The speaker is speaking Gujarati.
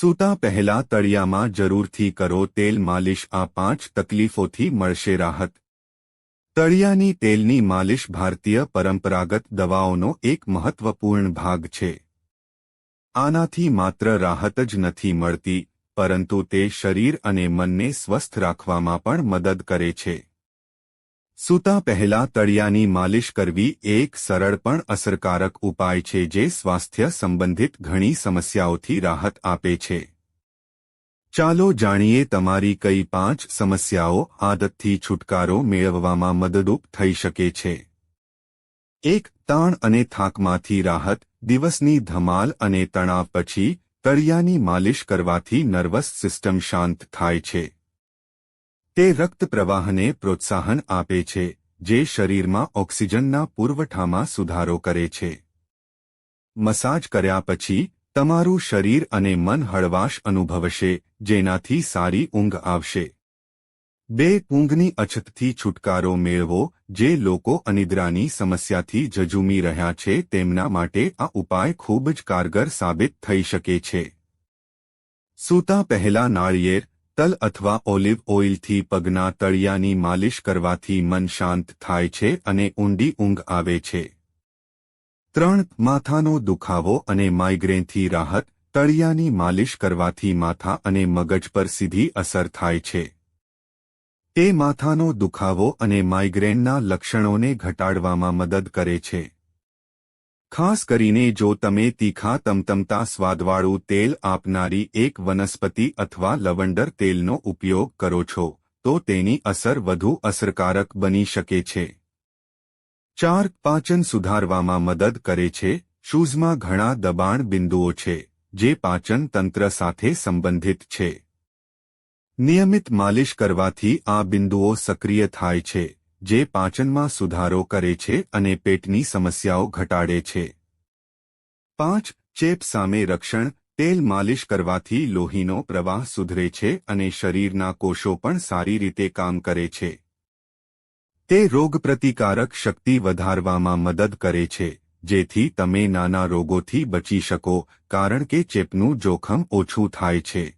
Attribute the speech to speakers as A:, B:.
A: સૂતા પહેલા તળિયામાં જરૂરથી કરો તેલ માલિશ આ પાંચ તકલીફોથી મળશે રાહત. તળિયાની તેલની માલિશ ભારતીય પરંપરાગત દવાઓનો એક મહત્વપૂર્ણ ભાગ છે. આનાથી માત્ર રાહત જ નથી મળતી, પરંતુ તે શરીર અને મનને સ્વસ્થ રાખવામાં પણ મદદ કરે છે. સૂતા પહેલા તળિયાની માલિશ કરવી એક સરળ પણ અસરકારક ઉપાય છે જે સ્વાસ્થ્ય સંબંધિત ઘણી સમસ્યાઓથી રાહત આપે છે. ચાલો જાણીએ તમારી કઈ પાંચ સમસ્યાઓ આદતથી છુટકારો મેળવવામાં મદદરૂપ થઈ શકે છે. એક, તાણ અને થાકમાંથી રાહત, દિવસની ધમાલ અને તણાવ પછી તળિયાની માલિશ કરવાથી નર્વસ સિસ્ટમ શાંત થાય છે. તે રક્ત પ્રવાહને પ્રોત્સાહન આપે છે, જે શરીરમાં ઓક્સિજનના પુરવઠામાં સુધારો કરે છે. મસાજ કર્યા પછી, તમારું શરીર અને મન હળવાશ અનુભવશે, જેનાથી સારી ઊંઘ આવશે. બે ઊંઘની અછતથી છુટકારો મેળવો, જે લોકો અનિદ્રાની સમસ્યાથી જજુમી રહ્યા છે, તેમના માટે આ ઉપાય ખૂબ જ કારગર સાબિત થઈ શકે છે. સૂતા પહેલા નાળિયેર તલ અથવા ઓલિવ ઓઇલથી પગના તળિયાની માલિશ કરવાથી મન શાંત થાય છે અને ઊંડી ઊંઘ આવે છે. ત્રણ, માથાનો દુખાવો અને માઇગ્રેનથી રાહત, તળિયાની માલિશ કરવાથી માથા અને મગજ પર સીધી અસર થાય છે. તે માથાનો દુખાવો અને માઇગ્રેનના લક્ષણોને ઘટાડવામાં મદદ કરે છે. ખાસ કરીને જો તમે તીખા તમતમતા સ્વાદવાળું તેલ આપનારી એક વનસ્પતિ અથવા લવંડર તેલનો ઉપયોગ કરો છો, તો તેની અસર વધુ અસરકારક બની શકે છે. ચાર, પાચન સુધારવામાં મદદ કરે છે. શૂઝમાં ઘણા દબાણ બિંદુઓ છે, જે પાચન તંત્ર સાથે સંબંધિત છે. નિયમિત માલિશ કરવાથી આ બિંદુઓ સક્રિય થાય છે. જે પાચનમાં સુધારો કરે છે અને પેટની સમસ્યાઓ ઘટાડે છે. પાંચ, ચેપ સામે રક્ષણ, તેલ માલિશ કરવાથી લોહીનો પ્રવાહ સુધરે છે અને શરીરના કોષો પણ સારી રીતે કામ કરે છે. તે રોગપ્રતિકારક શક્તિ વધારવામાં મદદ કરે છે, જેથી તમે નાના રોગોથી બચી શકો, કારણ કે ચેપનું જોખમ ઓછું થાય છે.